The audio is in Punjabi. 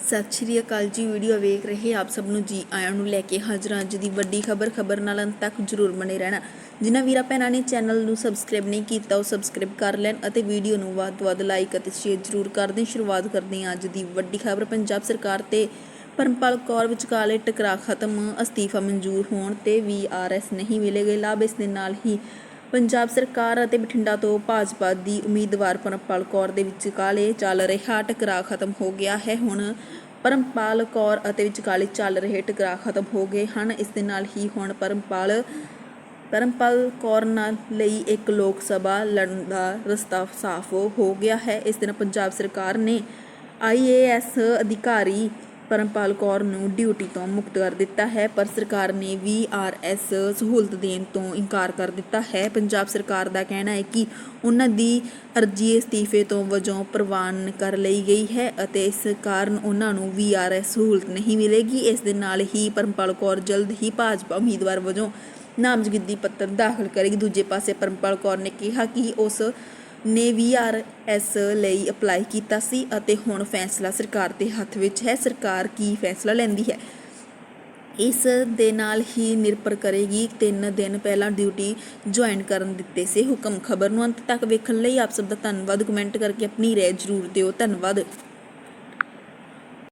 ਸਤਿ ਸ਼੍ਰੀ ਅਕਾਲ ਜੀ, ਵੀਡੀਓ ਵੇਖ ਰਹੇ ਆਪ ਸਭ ਨੂੰ ਜੀ, ਆਇਆਂ ਨੂੰ ਲੈ ਕੇ ਹਾਜ਼ਰ ਅੱਜ ਦੀ ਵੱਡੀ ਖਬਰ ਖਬਰ ਨਾਲ ਅੰਤ ਤੱਕ ਜਰੂਰ ਬਣੇ ਰਹਿਣਾ। ਜਿਨ੍ਹਾਂ ਵੀਰਾਂ ਭੈਣਾਂ ਨੇ ਚੈਨਲ ਨੂੰ ਸਬਸਕ੍ਰਾਈਬ ਨਹੀਂ ਕੀਤਾ, ਉਹ ਸਬਸਕ੍ਰਾਈਬ ਕਰ ਲੈਣ ਅਤੇ ਵੀਡੀਓ ਨੂੰ ਵੱਧ ਤੋਂ ਵੱਧ ਲਾਈਕ ਅਤੇ ਸ਼ੇਅਰ ਜਰੂਰ ਕਰ ਦੇਣ। ਸ਼ੁਰੂਆਤ ਕਰਦੇ ਹਾਂ ਅੱਜ ਦੀ ਵੱਡੀ ਖਬਰ। ਪੰਜਾਬ ਸਰਕਾਰ ਤੇ ਪਰਮਪਾਲ ਕੌਰ ਵਿਚਕਾਲੇ ਟਕਰਾਅ ਖਤਮ, ਅਸਤੀਫਾ ਮਨਜ਼ੂਰ ਹੋਣ ਤੇ ਵੀਆਰਐਸ ਨਹੀਂ ਮਿਲੇਗੇ, ਲਾਭ ਇਸ ਦੇ ਨਾਲ ਹੀ ਪੰਜਾਬ ਸਰਕਾਰ ਅਤੇ ਬਠਿੰਡਾ ਤੋਂ ਭਾਜਪਾ ਦੀ ਉਮੀਦਵਾਰ ਪਰਮਪਾਲ ਕੌਰ ਦੇ ਵਿਚਕਾਲੇ ਚੱਲ ਰਿਹਾ ਟਕਰਾਅ ਖਤਮ ਹੋ ਗਿਆ ਹੈ। ਹੁਣ ਪਰਮਪਾਲ ਕੌਰ ਅਤੇ ਵਿਚਕਾਲੇ ਚੱਲ ਰਹੇ ਟਕਰਾਅ ਖਤਮ ਹੋ ਗਏ ਹਨ। ਇਸ ਦੇ ਨਾਲ ਹੀ ਹੁਣ ਪਰਮਪਾਲ ਪਰਮਪਾਲ ਕੌਰ ਨਾਲ ਲਈ ਇੱਕ ਲੋਕ ਸਭਾ ਲੜਨ ਦਾ ਰਸਤਾ ਸਾਫ਼ ਹੋ ਗਿਆ ਹੈ। ਇਸ ਦਿਨ ਪੰਜਾਬ ਸਰਕਾਰ ਨੇ ਆਈਏਐਸ ਅਧਿਕਾਰੀ ਪਰਮਪਾਲ ਕੌਰ ਨੂੰ ਡਿਊਟੀ ਤੋਂ ਮੁਕਤ ਕਰ ਦਿੱਤਾ ਹੈ, ਪਰ ਸਰਕਾਰ ਨੇ ਵੀਆਰਐਸ ਸਹੂਲਤ ਦੇਣ ਤੋਂ ਇਨਕਾਰ ਕਰ ਦਿੱਤਾ ਹੈ। ਪੰਜਾਬ ਸਰਕਾਰ ਦਾ ਕਹਿਣਾ ਹੈ ਕਿ ਉਹਨਾਂ ਦੀ ਅਰਜ਼ੀ ਅਸਤੀਫੇ ਤੋਂ ਵਜੋਂ ਪ੍ਰਵਾਨ ਕਰ ਲਈ ਗਈ ਹੈ ਅਤੇ ਇਸ ਕਾਰਨ ਉਹਨਾਂ ਨੂੰ ਵੀਆਰਐਸ ਸਹੂਲਤ ਨਹੀਂ ਮਿਲੇਗੀ। ਇਸ ਦੇ ਨਾਲ ਹੀ ਪਰਮਪਾਲ ਕੌਰ ਜਲਦ ਹੀ ਭਾਜਪਾ ਉਮੀਦਵਾਰ ਵਜੋਂ ਨਾਮਜ਼ਦਗੀ ਪੱਤਰ ਦਾਖਲ ਕਰੇਗੀ। ਦੂਜੇ ਪਾਸੇ ਪਰਮਪਾਲ ਕੌਰ ਨੇ ਕਿਹਾ ਕਿ ਉਸ ਨੇ ਵੀਆਰਐਸ ਲਈ ਅਪਲਾਈ ਕੀਤਾ ਸੀ ਅਤੇ ਹੁਣ ਫੈਸਲਾ ਸਰਕਾਰ ਦੇ ਹੱਥ ਵਿੱਚ ਹੈ। ਸਰਕਾਰ ਕੀ ਫੈਸਲਾ ਲੈਂਦੀ ਹੈ? ਇਸ ਦੇ ਨਾਲ ਹੀ ਨਿਰਭਰ ਕਰੇਗੀ। 3 ਦਿਨ ਪਹਿਲਾਂ ਡਿਊਟੀ ਜੁਆਇਨ ਕਰਨ ਦਿੱਤੇ ਸੀ ਹੁਕਮ। ਖਬਰ ਨੂੰ ਅੰਤ ਤੱਕ ਵੇਖਣ ਲਈ ਆਪ ਸਭ ਦਾ ਧੰਨਵਾਦ। ਕਮੈਂਟ ਕਰਕੇ ਆਪਣੀ ਰਾਏ ਜ਼ਰੂਰ ਦਿਓ। ਧੰਨਵਾਦ।